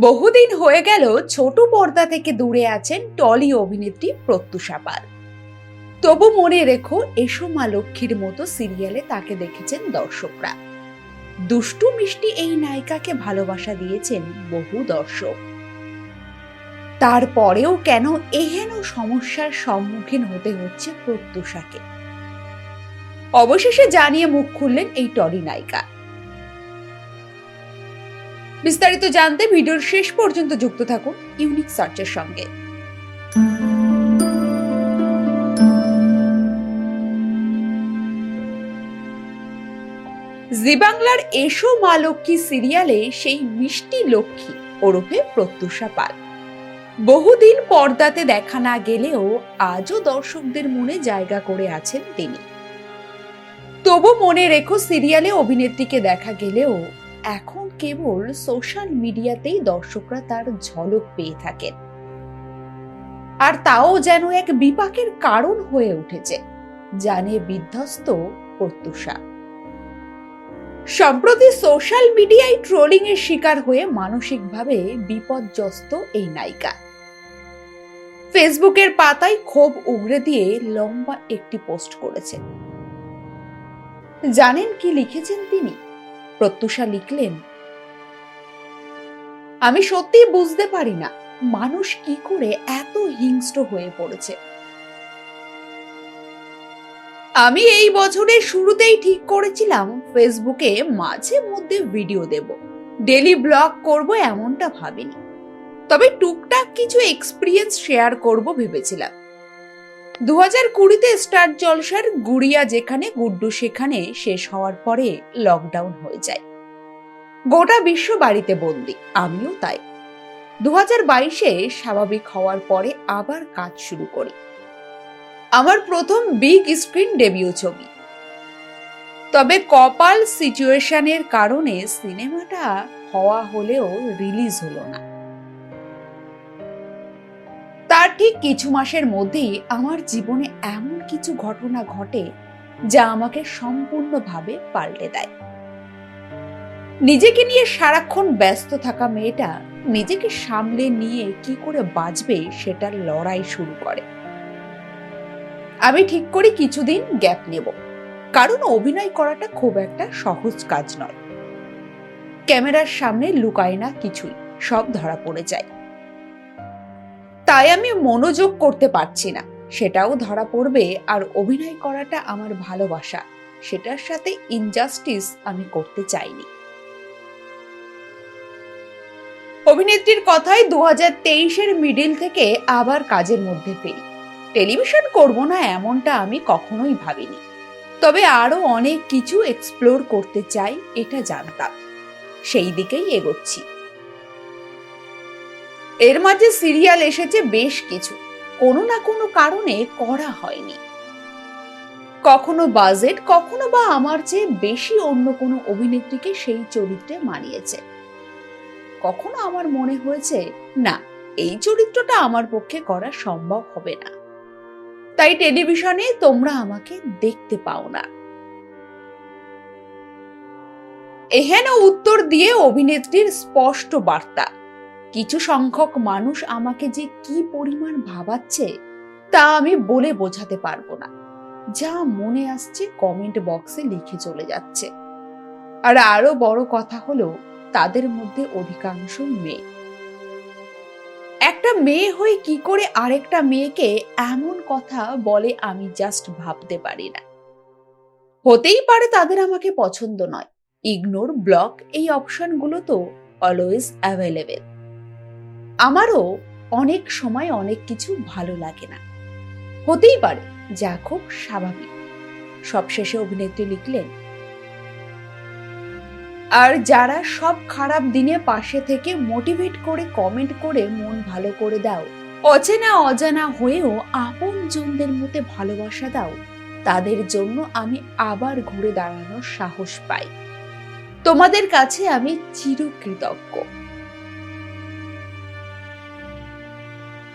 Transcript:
বহুদিন হয়ে গেল ছোট পর্দা থেকে দূরে আছেন টলি অভিনেত্রী প্রত্যুষা পাল। তবু মনে রেখো, এসো মা লক্ষ্মীর মতো সিরিয়ালে তাকে দেখেছেন দর্শকরা। দুষ্টু মিষ্টি এই নায়িকাকে ভালোবাসা দিয়েছেন বহু দর্শক। তারপরেও কেন এহেন সমস্যার সম্মুখীন হতে হচ্ছে প্রত্যুষাকে? অবশেষে জানিয়ে মুখ খুললেন এই টলি নায়িকা। বিস্তারিত জানতে ভিডিওর শেষ পর্যন্ত যুক্ত থাকুন ইউনিক সার্চের সঙ্গে। জি বাংলার এসো মা লক্ষ্মী সিরিয়ালে সেই মিষ্টি লক্ষ্মী ওরফে প্রত্যুষা পাল বহুদিন পর্দাতে দেখা না গেলেও আজও দর্শকদের মনে জায়গা করে আছেন তিনি। তবু মনে রেখো সিরিয়ালে অভিনেত্রীকে দেখা গেলেও এখন কেবল সোশ্যাল মিডিয়াতেই দর্শকরা তার ঝলক পেয়ে থাকেন আর তাও যেন এক বিপাকের কারণ হয়ে উঠেছে, জানে বিধ্বস্ত প্রত্যুষা। সম্প্রতি সোশ্যাল মিডিয়ায় ট্রোলিং এর শিকার হয়ে মানসিকভাবে বিপর্যস্ত এই নায়িকা। ফেসবুকের পাতায় ক্ষোভ উগরে দিয়ে লম্বা একটি পোস্ট করেছেন জানেন কি লিখেছেন তিনি? প্রত্যুষা লিখলেন, আমি সত্যি বুঝতে পারি না মানুষ কি করে এত হিংস্র হয়ে পড়েছে। আমি এই বছরের শুরুতেই ঠিক করেছিলাম ফেসবুকে মাঝে মধ্যে ভিডিও দেব, ডেলি ব্লগ করব এমনটা ভাবিনি। তবে টুকটাক কিছু এক্সপিরিয়েন্স শেয়ার করব ভেবেছিলাম। দু হাজার কুড়িতে স্টার জলসার গুড়িয়া যেখানে, গুড্ডু সেখানে শেষ হওয়ার পরে লকডাউন হয়ে যায়। গোটা বিশ্ব বাড়িতে বন্দি, আমিও তাই। দু বাইশে স্বাভাবিক হওয়ার পরে আবার কাজ শুরু করি। আমার প্রথম বিগ স্ক্রিন ডেবিউ ছবি। তবে কপাল সিচুয়েশনের কারণে সিনেমাটা হওয়া হলেও রিলিজ হলো না। ঠিক কিছু মাসের মধ্যেই আমার জীবনে এমন কিছু ঘটনা ঘটে যা আমাকে সম্পূর্ণভাবে পাল্টে দেয়। নিজেকে নিয়ে সারাক্ষণ ব্যস্ত থাকা মেয়েটা নিজেকে সামলে নিয়ে কি করে বাঁচবে সেটার লড়াই শুরু করে। আমি ঠিক করি কিছুদিন গ্যাপ নেব। কারণ অভিনয় করাটা খুব একটা সহজ কাজ নয়। ক্যামেরার সামনে লুকায় না কিছুই, সব ধরা পড়ে যায়। তাই আমি মনোযোগ করতে পারছি না। সেটাও ধরা পড়বে আর অভিনয় করাটা আমার ভালোবাসা। সেটার সাথে ইনজাস্টিস আমি করতে চাইনি। অভিনেত্রীর কথায় দু হাজার তেইশের মিডিল থেকে আবার কাজের মধ্যে ফেরি। টেলিভিশন করব না এমনটা আমি কখনোই ভাবিনি। তবে আরও অনেক কিছু এক্সপ্লোর করতে চাই, এটা জানতাম। সেই দিকেই এগোচ্ছি। এর মাঝে সিরিয়াল এসেছে বেশ কিছু। কোনো না কোনো কারণে করা হয়নি। কখনো বাজেট, কখনো বা আমার চেয়ে বেশি অন্য কোনো অভিনেত্রীকে সেই চরিত্রে মানিয়েছে। কখনো আমার মনে হয়েছে, না, এই চরিত্রটা আমার পক্ষে করা সম্ভব হবে না। তাই টেলিভিশনে তোমরা আমাকে দেখতে পাও না। এহেন উত্তর দিয়ে অভিনেত্রীর স্পষ্ট বার্তা কিছু সংখ্যক মানুষ আমাকে যে কি পরিমাণ ভাবাচ্ছে, তা আমি বলে বোঝাতে পারব না। যা মনে আসছে কমেন্ট বক্সে লিখে চলে যাচ্ছে। আর আরও বড় কথা হলো, তাদের মধ্যে অধিকাংশ মেয়ে। একটা মেয়ে হয়ে কি করে আরেকটা মেয়েকে এমন কথা বলে আমি জাস্ট ভাবতে পারি না। হতেই পারে তাদের আমাকে পছন্দ নয়। ইগনোর ব্লক এই অপশনগুলো তো অলওয়েজ অ্যাভেলেবেল আমারও অনেক সময় অনেক কিছু ভালো লাগে না। হতেই পারে, যা খুব স্বাভাবিক। সবশেষে অভিনেত্রী লিখলেন, আর যারা সব খারাপ দিনে পাশে থেকে মোটিভেট করে, কমেন্ট করে মন ভালো করে দাও, অচেনা অজানা হয়েও আপন জনদের মধ্যে ভালোবাসা দাও, তাদের জন্য আমি আবার ঘুরে দাঁড়ানোর সাহস পাই। তোমাদের কাছে আমি চিরকৃতজ্ঞ।